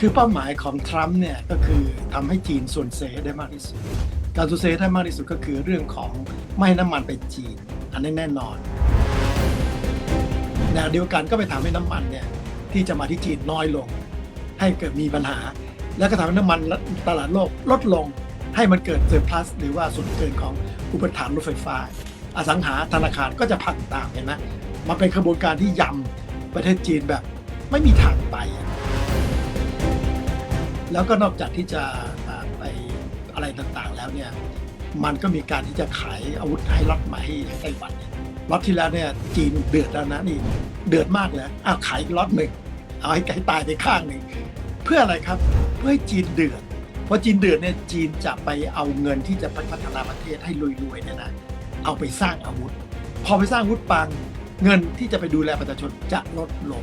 คือเป้าหมายของทรัมป์เนี่ยก็คือทำให้จีนส่วนเซได้มากที่สุด การสูญเสียได้มากที่สุดก็คือเรื่องของไม่ให้น้ำมันไปจีน อันนี้แน่นอนแนวเดียวกันก็ไปทำให้น้ำมันเนี่ยที่จะมาที่จีนน้อยลง ให้เกิดมีปัญหา แล้วก็ทำให้น้ำมันตลาดโลกลดลง ให้มันเกิดเซอร์พลัสหรือว่าส่วนเกินของอุปทานรถไฟฟ้า อสังหาธนาคารก็จะพังตามเห็นไหมมันเป็นกระบวนการที่ยำประเทศจีนแบบไม่มีทางไปอะ แล้วก็นอกจากที่จะไปอะไรต่างๆ แล้วเนี่ยมันก็มีการที่จะขายอาวุธให้ล็อตใหม่ให้ไต้หวันเนี่ยล็อตที่แล้วเนี่ยจีนเดือดแล้วนะนี่เดือดมากเลยอ้าวขายอีกล็อตหนึ่งเอาให้ไก่ตายไปข้างหนึ่งเพื่ออะไรครับเพื่อให้จีนเดือดเพราะจีนเดือดเนี่ยจีนจะไปเอาเงินที่จะพัฒนาประเทศให้รวยๆเนี่ยนะเอาไปสร้างอาวุธ พอไปสร้างอาวุธปังเงินที่จะไปดูแลประชาชนจะลดลง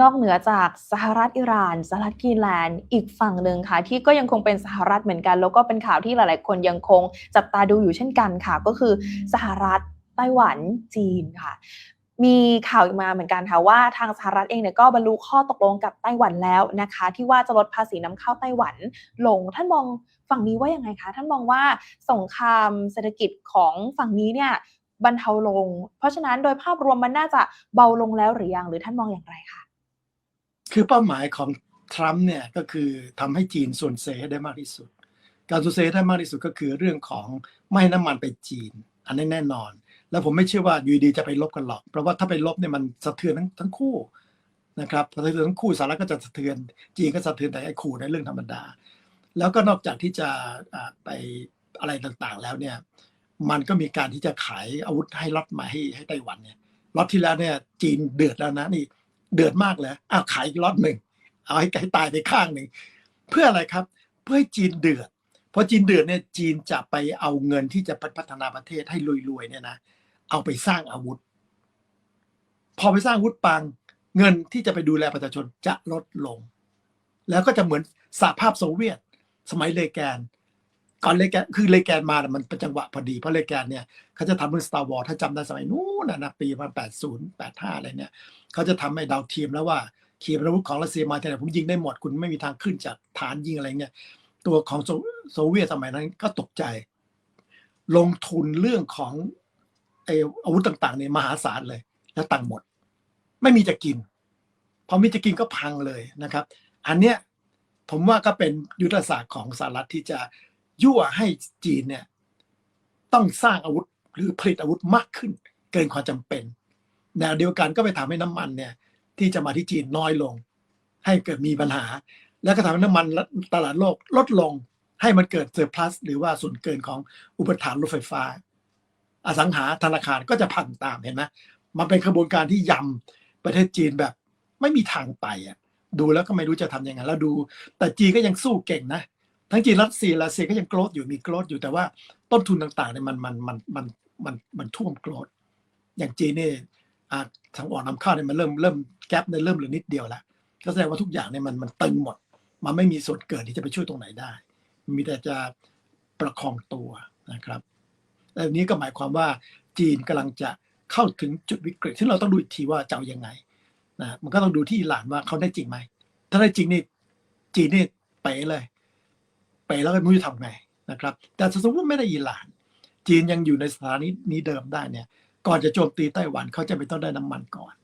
นอกเหนือจากสหรัฐอิหร่านสหรัฐกรีนแลนด์อีกฝั่งหนึ่งค่ะ ที่ก็ยังคงเป็นสหรัฐเหมือนกัน แล้วก็เป็นข่าวที่หลาย ๆ คนยังคงจับตาดูอยู่เช่นกันค่ะ ก็คือสหรัฐไต้หวันจีนค่ะมีข่าวมาเหมือนกันค่ะว่าทางสหรัฐเองเนี่ยก็บรรลุข้อตกลงกับไต้หวันแล้วนะคะ ที่ว่าจะลดภาษีนำเข้าไต้หวันลงท่านมองฝั่งนี้ว่ายังไงคะท่านมองว่าสงครามเศรษฐกิจของฝั่งนี้เนี่ยบรรเทาลง เพราะฉะนั้นโดยภาพรวมมันน่าจะเบาลงแล้วหรือยังหรือท่านมองอย่างไรคะ คือเป้าหมายของทรัมป์เนี่ยก็คือทำให้จีนส่วนเซได้มากที่สุด การส่วนเซได้มากที่สุดก็คือเรื่องของไม่ให้น้ำมันไปจีน อันนี้แน่นอน แล้วผมไม่เชื่อว่ายูดีจะไปลบกันหรอก เพราะว่าถ้าไปลบเนี่ยมันสะเทือนทั้งทั้งคู่นะครับสะเทือนทั้งคู่สหรัฐก็จะสะเทือน จีนก็สะเทือนแต่ไอ้ขู่ในเรื่องธรรมดา แล้วก็นอกจากที่จะไปอะไรต่างๆ แล้วเนี่ยมันก็มีการที่จะขายอาวุธให้ล็อตใหม่ให้ให้ไต้หวันเนี่ยล็อตที่แล้วเนี่ยจีนเดือดแล้วนะนี่ เดือดมากเลยอ้าวขายอีกล็อตหนึ่งเอาให้ไก่ตายไปข้างหนึ่งเพื่ออะไรครับเพื่อให้จีนเดือดเพราะจีนเดือดเนี่ยจีนจะไปเอาเงินที่จะพัฒนาประเทศให้รวยๆเนี่ยนะเอาไปสร้างอาวุธ พอไปสร้างอาวุธปัง เงินที่จะไปดูแลประชาชนจะลดลง แล้วก็จะเหมือนสหภาพโซเวียต สมัยเลแกน ก่อนเลแกนคือเลแกนมาเนี่ยมันเป็นจังหวะพอดีเพราะเลแกนเนี่ยเขาจะทำเรื่อง Star Wars ถ้าจำได้สมัยนู้นนะนะปีประมาณ80 85 อะไรเนี่ยเขาจะทำให้ดาวเทียมแล้วว่าขีปนาวุธของรัสเซียมาที่ไหนผมยิงได้หมดคุณไม่มีทางขึ้นจากฐานยิงอะไรเนี่ยตัวของโซโซเวียตสมัยนั้นก็ตกใจ ลงทุนเรื่องของไออาวุธต่างๆเนี่ยมหาศาลเลย แล้วตังหมด ไม่มีจะกินพอมีจะกินก็พังเลยนะครับ อันเนี้ยผมว่าก็เป็นยุทธศาสตร์ของสหรัฐที่จะ ยั่วให้จีนเนี่ยต้องสร้างอาวุธหรือผลิตอาวุธมากขึ้น เกินความจำเป็นแนวเดียวกันก็ไปทำให้น้ำมันเนี่ยที่จะมาที่จีนน้อยลง ให้เกิดมีปัญหา แล้วก็ทำให้น้ำมันตลาดโลกลดลงให้มันเกิดเซอร์พลัสหรือว่าส่วนเกินของอุปทานรถไฟฟ้า อสังหาธนาคารก็จะพังตามเห็นไหมมันเป็นกระบวนการที่ยำประเทศจีนแบบไม่มีทางไปอะดูแล้วก็ไม่รู้จะทำยังไงแล้วดู แต่จีนก็ยังสู้เก่งนะ ทั้งจีนรัสเซียรัสเซียก็ยังโกรธอยู่มีโกรธอยู่แต่ว่าต้นทุนต่างๆเนี่ยมันมันมันมันมันมันท่วมโกรธอย่างจีนเนี่ยอ่าทางออกนำเข้าเนี่ยมันเริ่มเริ่มแกลบเนี่ยเริ่มเหลือนิดเดียวแล้วก็แสดงว่าทุกอย่างเนี่ยมันมันตึงหมด มันไม่มีส่วนเกินที่จะไปช่วยตรงไหนได้ มีแต่จะประคองตัวนะครับและนี้ก็หมายความว่าจีนกำลังจะเข้าถึงจุดวิกฤตที่เราต้องดูอีกทีว่าจะเอายังไงนะมันก็ต้องดูที่อิหร่านว่าเขาได้จริงไหมถ้าได้จริงนี่จีนนี่เป๋เลย เป๋แล้วก็ไม่รู้จะทำไงนะครับ แต่สมมติไม่ได้อิหร่าน จีนยังอยู่ในสถานีนี้เดิมได้เนี่ย ก่อนจะโจมตีไต้หวันเขาจะไม่ต้องได้น้ำมันก่อน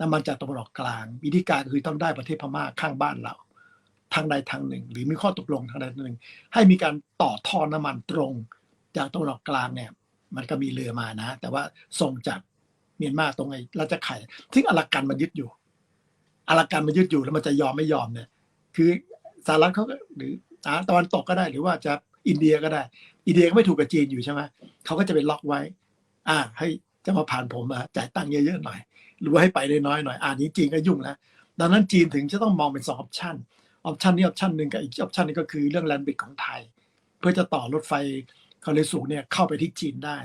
น้ำมันจากตะวันออกกลาง วิธีการคือต้องได้ประเทศพม่าข้างบ้านเราทางใดทางหนึ่ง หรือมีข้อตกลงทางใดทางหนึ่ง ให้มีการต่อท่อน้ำมันตรง จากตะวันออกกลางเนี่ย มันก็มีเรือมานะ แต่ว่าส่งจากเมียนมาตรงไอ้ราชไข่ซึ่งอารักกันมันยึดอยู่อารักกันมันยึดอยู่แล้วมันจะยอมไม่ยอมเนี่ย คือสหรัฐเขาหรือ ตะวันตกก็ได้หรือว่าจะอินเดียก็ได้ อินเดียก็ไม่ถูกกับจีนอยู่ใช่ไหมเขาก็จะไปล็อกไว้ อ่า ให้จะมาผ่านผมอะจ่ายตังค์เยอะๆหน่อย หรือว่าให้ไปได้น้อยหน่อยอ่านี้จีนก็ยุ่งแล้วดังนั้นจีนถึงจะต้องมองเป็นสองออปชันออปชันนี้ออปชันหนึ่งกับอีกออปชันนึงก็คือเรื่องแลนด์บิดของไทย เพื่อจะต่อรถไฟคอนเรสูงเนี่ยเข้าไปที่จีนได้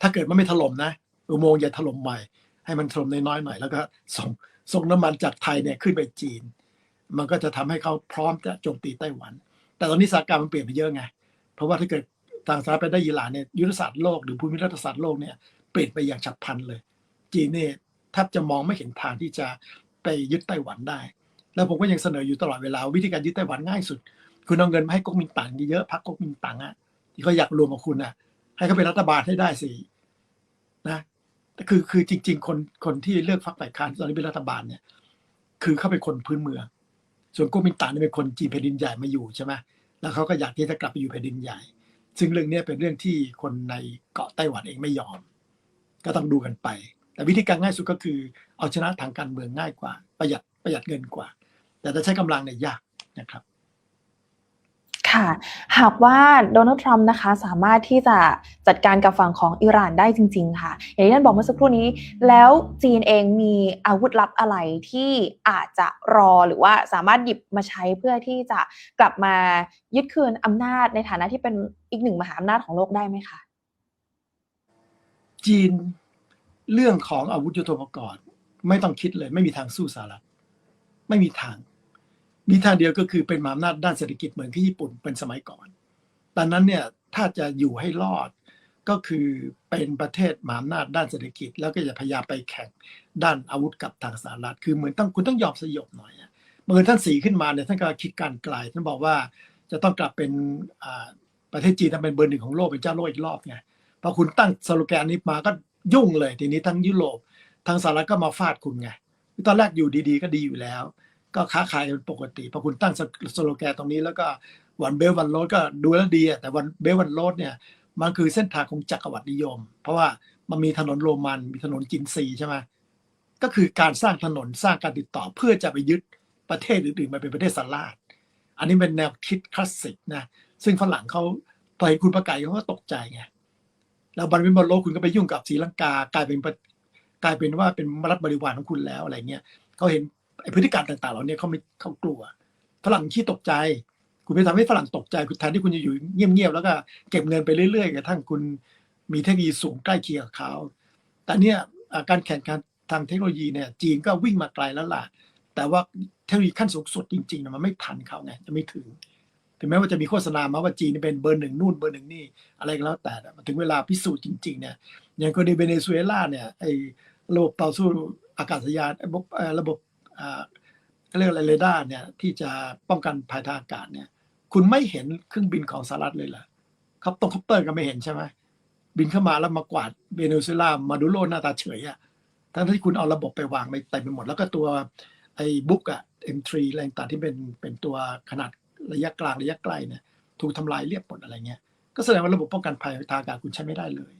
ถ้าเกิดมันไม่ถล่มนะ อุโมงค์อย่าถล่มใหม่ ให้มันถล่มน้อยๆหน่อยแล้วก็ส่งส่งน้ำมันจากไทยเนี่ยขึ้นไปจีน มันก็จะทำให้เขาพร้อมจะโจมตีไต้หวัน แต่ตอนนี้สถานการณ์มันเปลี่ยนไปเยอะไง เพราะว่าถ้าเกิดทางสหรัฐไปได้อิหร่านเนี่ยยุทธศาสตร์โลกหรือภูมิรัฐศาสตร์โลกเนี่ยเปลี่ยนไปอย่างฉับพลันเลย จีนเนี่ยแทบจะมองไม่เห็นทางที่จะไปยึดไต้หวันได้ แล้วผมก็ยังเสนออยู่ตลอดเวลาวิธีการยึดไต้หวันง่ายสุด คุณเอาเงินมาให้ก๊กมินตั๋งเยอะๆพรรคก๊กมินตั๋งอะที่เขาอยากรวมกับคุณอะ ให้เขาเป็นรัฐบาลให้ได้สินะคือคือจริง ๆ คนคนที่เลือกพรรคฝ่ายค้านตอนนี้เป็นรัฐบาลเนี่ย คือเขาเป็นคนพื้นเมือง ส่วนก๊กมินตังเนี่ยเป็นคนจีนแผ่นดินใหญ่มาอยู่ใช่ไหมแล้วเขาก็อยากที่จะกลับไปอยู่แผ่นดินใหญ่ ซึ่งเรื่องนี้เป็นเรื่องที่คนในเกาะไต้หวันเองไม่ยอม ก็ต้องดูกันไป แต่วิธีการง่ายสุดก็คือเอาชนะทางการเมืองง่ายกว่า ประหยัดประหยัดเงินกว่า แต่ถ้าใช้กำลังเนี่ยยากนะครับ ค่ะ หากว่าโดนัลด์ทรัมป์นะคะสามารถที่จะจัดการกับฝั่งของอิหร่านได้จริง ๆ ค่ะ อย่างที่ท่านบอกเมื่อสักครู่นี้ แล้วจีนเองมีอาวุธลับอะไรที่อาจจะรอหรือว่าสามารถหยิบมาใช้เพื่อที่จะกลับมายึดคืนอำนาจในฐานะที่เป็นอีกหนึ่งมหาอำนาจของโลกได้ไหมคะ จีนเรื่องของอาวุธยุทโธปกรณ์ไม่ต้องคิดเลย ไม่มีทางสู้สหรัฐไม่มีทาง มีทางเดียวก็คือเป็นมหาอำนาจด้านเศรษฐกิจเหมือนที่ญี่ปุ่นเป็นสมัยก่อนตอนนั้นเนี่ยถ้าจะอยู่ให้รอดก็คือเป็นประเทศมหาอำนาจด้านเศรษฐกิจ แล้วก็จะพยายามไปแข่งด้านอาวุธกับทางสหรัฐคือเหมือนต้องคุณต้องยอมสยบหน่อยเมื่อท่านสีขึ้นมาเนี่ยท่านก็คิดการไกลท่านบอกว่าจะต้องกลับเป็นประเทศจีนทำเป็นเบอร์หนึ่งของโลกเป็นเจ้าโลกอีกรอบไงพอคุณตั้งสโลแกนนี้มาก็ยุ่งเลยทีนี้ทั้งยุโรปทั้งสหรัฐก็มาฟาดคุณไงตอนแรกอยู่ดีๆ ก็ดีอยู่แล้ว ก็ค้าขายกันปกติพอคุณตั้งสโลแกนตรงนี้แล้วก็วันเบลวันโรดก็ดูแล้วดีแต่วันเบลวันโรดเนี่ยมันคือเส้นทางของจักรวรรดินิยม เพราะว่ามันมีถนนโรมันมีถนนจินซีใช่ไหมก็คือการสร้างถนนสร้างการติดต่อเพื่อจะไปยึดประเทศอื่นๆมาเป็นประเทศสลาดอันนี้เป็นแนวคิดคลาสสิกนะซึ่งฝรั่งเขาพอเห็นคุณประกาศเขาก็ตกใจไงแล้วบันเป็นบอลโลกคุณก็ไปยุ่งกับศรีลังกากลายเป็นกลายเป็นว่าเป็นรัฐบริวารของคุณแล้วอะไรเงี้ยเขาเห็น พฤติกรรมต่างๆเหล่านี้เขาไม่เขากลัวฝรั่งขี้ตกใจ คุณไปทำให้ฝรั่งตกใจคุณแทนที่คุณจะอยู่เงียบๆแล้วก็เก็บเงินไปเรื่อยๆกระทั่งคุณมีเทคโนโลยีสูงใกล้เคียงกับเขาแต่เนี่ยการแข่งขันทางเทคโนโลยีเนี่ยจีนก็วิ่งมาไกลแล้วล่ะ แต่ว่าเทคโนโลยีขั้นสูงสุดจริงๆน่ะมันไม่ทันเขาไงจะไม่ถึง ถึงแม้ว่าจะมีโฆษณามาว่าจีนเป็นเบอร์หนึ่งนู่นเบอร์หนึ่งนี่อะไรก็แล้วแต่ถึงเวลาพิสูจน์จริงๆเนี่ยอย่างกรณีเวเนซุเอลาเนี่ยไอ้ระบบต่อสู้อากาศยานไอ้ระบบ เรียกอะไรเรดาร์เนี่ยที่จะป้องกันภัยทางอากาศเนี่ย คุณไม่เห็นเครื่องบินของสหรัฐเลยเหรอครับตรงคอปเตอร์ก็ไม่เห็นใช่ไหมบินเข้ามาแล้วมากวาดเวเนซุเอลามาดูโลหน้าตาเฉยอะทั้งที่คุณเอาระบบไปวางไปเต็มไปหมด แล้วก็ตัวไอ้บุ๊กอะ M3 อะไรต่างที่เป็นเป็นตัวขนาดระยะกลางระยะไกลเนี่ยถูกทำลายเรียบหมดอะไรเงี้ย ก็แสดงว่าระบบป้องกันภัยทางอากาศคุณใช้ไม่ได้เลย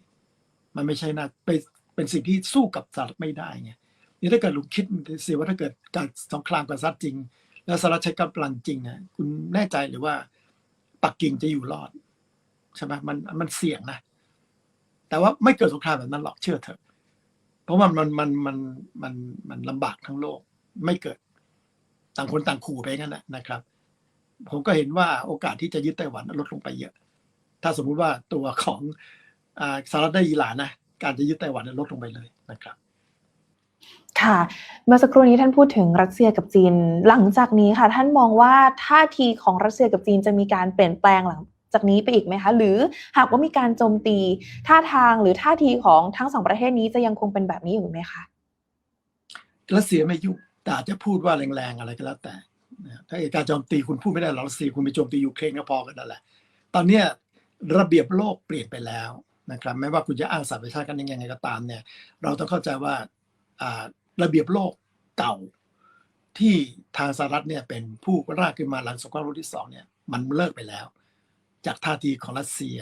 มันไม่ใช่นะเป็นเป็นสิ่งที่สู้กับสหรัฐไม่ได้ไง นี่ถ้าเกิดลุงคิดสิว่าถ้าเกิดการสงครามกับสหรัฐจริง แล้วสหรัฐใช้กำลังจริงนะคุณแน่ใจหรือว่าปักกิ่งจะอยู่รอดใช่ไหมมันมันเสี่ยงนะ แต่ว่าไม่เกิดสงครามแบบนั้นหรอกเชื่อเถอะ เพราะว่ามันมันมันมันมันลำบากทั้งโลก ไม่เกิดต่างคนต่างขู่ไปงั้นแหละนะครับ ผมก็เห็นว่าโอกาสที่จะยึดไต้หวันลดลงไปเยอะ ถ้าสมมุติว่าตัวของอสหรัฐได้อิหร่านนะการจะยึดไต้หวันลดลงไปเลยนะครับ ค่ะ เมื่อสักครู่นี้ท่านพูดถึงรัสเซียกับจีน หลังจากนี้ค่ะ ท่านมองว่าท่าทีของรัสเซียกับจีนจะมีการเปลี่ยนแปลงหลังจากนี้ไปอีกไหมคะ หรือหากว่ามีการโจมตีท่าทางหรือท่าทีของทั้งสองประเทศนี้จะยังคงเป็นแบบนี้อยู่ไหมคะรัสเซียไม่ยุ่งแต่อาจจะพูดว่าแรงๆอะไรก็แล้วแต่ถ้าเกิดการโจมตีคุณพูดไม่ได้หรอกรัสเซียคุณไปโจมตียูเครนก็พอกันนั่นแหละ ตอนเนี้ระเบียบโลกเปลี่ยนไปแล้วนะครับไม่ว่าคุณจะอ้างสัตว์ประชาติกันยังไงก็ตามเนี่ย เราต้องเข้าใจว่า ระเบียบโลกเก่าที่ทางสหรัฐเนี่ยเป็นผู้ร่างขึ้นมาหลังสงครามโลกที่สองเนี่ยมันเลิกไปแล้ว จากท่าทีของรัสเซีย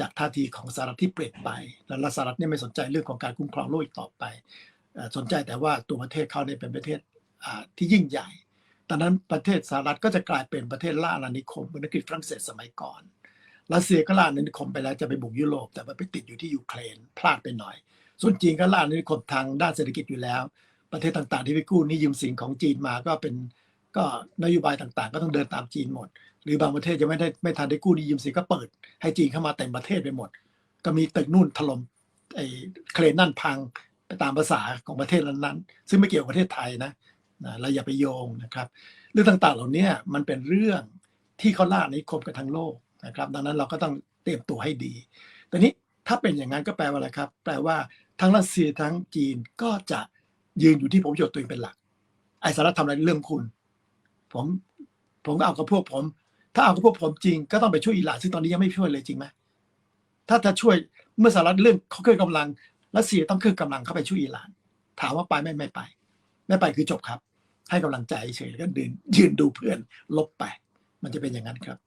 จากท่าทีของสหรัฐที่เปลี่ยนไป แล้วสหรัฐเนี่ยไม่สนใจเรื่องของการคุ้มครองโลกอีกต่อไป สนใจแต่ว่าตัวประเทศเขาเนี่ยเป็นประเทศที่ยิ่งใหญ่ตอนนั้นประเทศสหรัฐก็จะกลายเป็นประเทศล่าอาณานิคมเหมือนอังกฤษฝรั่งเศสสมัยก่อนรัสเซียก็ล่าอาณานิคมไปแล้วจะไปบุกยุโรปแต่มันไปติดอยู่ที่ยูเครนพลาดไปหน่อย ส่วนจีนก็ล่าอาณานิคมทางด้านเศรษฐกิจอยู่แล้ว ประเทศต่างๆ ที่ไปกู้นี้ยืมสินของจีนมาก็เป็นก็นโยบายต่างๆ ก็ต้องเดินตามจีนหมด หรือบางประเทศยังไม่ได้ไม่ทันได้กู้นี้ยืมสินก็เปิด ให้จีนเข้ามาเต็มประเทศไปหมด ก็มีตึกนู่นถล่มไอ้เครนนั่นพังไปตามภาษาของประเทศนั้นๆ ซึ่งไม่เกี่ยวกับประเทศไทยนะนะเราอย่าไปโยงนะครับ เรื่องต่างๆ เหล่านี้มันเป็นเรื่องที่เขาล่าอาณานิคมกันทั้งโลกนะครับ ดังนั้นเราก็ต้องเตรียมตัวให้ดี แต่นี้ถ้าเป็นอย่างนั้นก็แปลว่าอะไรครับ แปลว่าทั้งรัสเซียทั้งจีนก็จะ ยืนอยู่ที่ผลประโยชน์ตัวเองเป็นหลัก ไอ้สหรัฐทำอะไรเรื่องคุณ ผมผมก็เอากับพวกผม ถ้าเอากับพวกผมจริง ก็ต้องไปช่วยอิหร่านซึ่งตอนนี้ยังไม่ช่วยเลยจริงไหมถ้าจะช่วยเมื่อสหรัฐเรื่องเขาเคลื่อนกำลังรัสเซียต้องเคลื่อนกำลังเข้าไปช่วยอิหร่าน ถามว่าไปไม่ไม่ไป ไม่ไปคือจบครับ ให้กำลังใจเฉยๆแล้วก็ยืนยืนดูเพื่อนลบไป มันจะเป็นอย่างนั้นครับ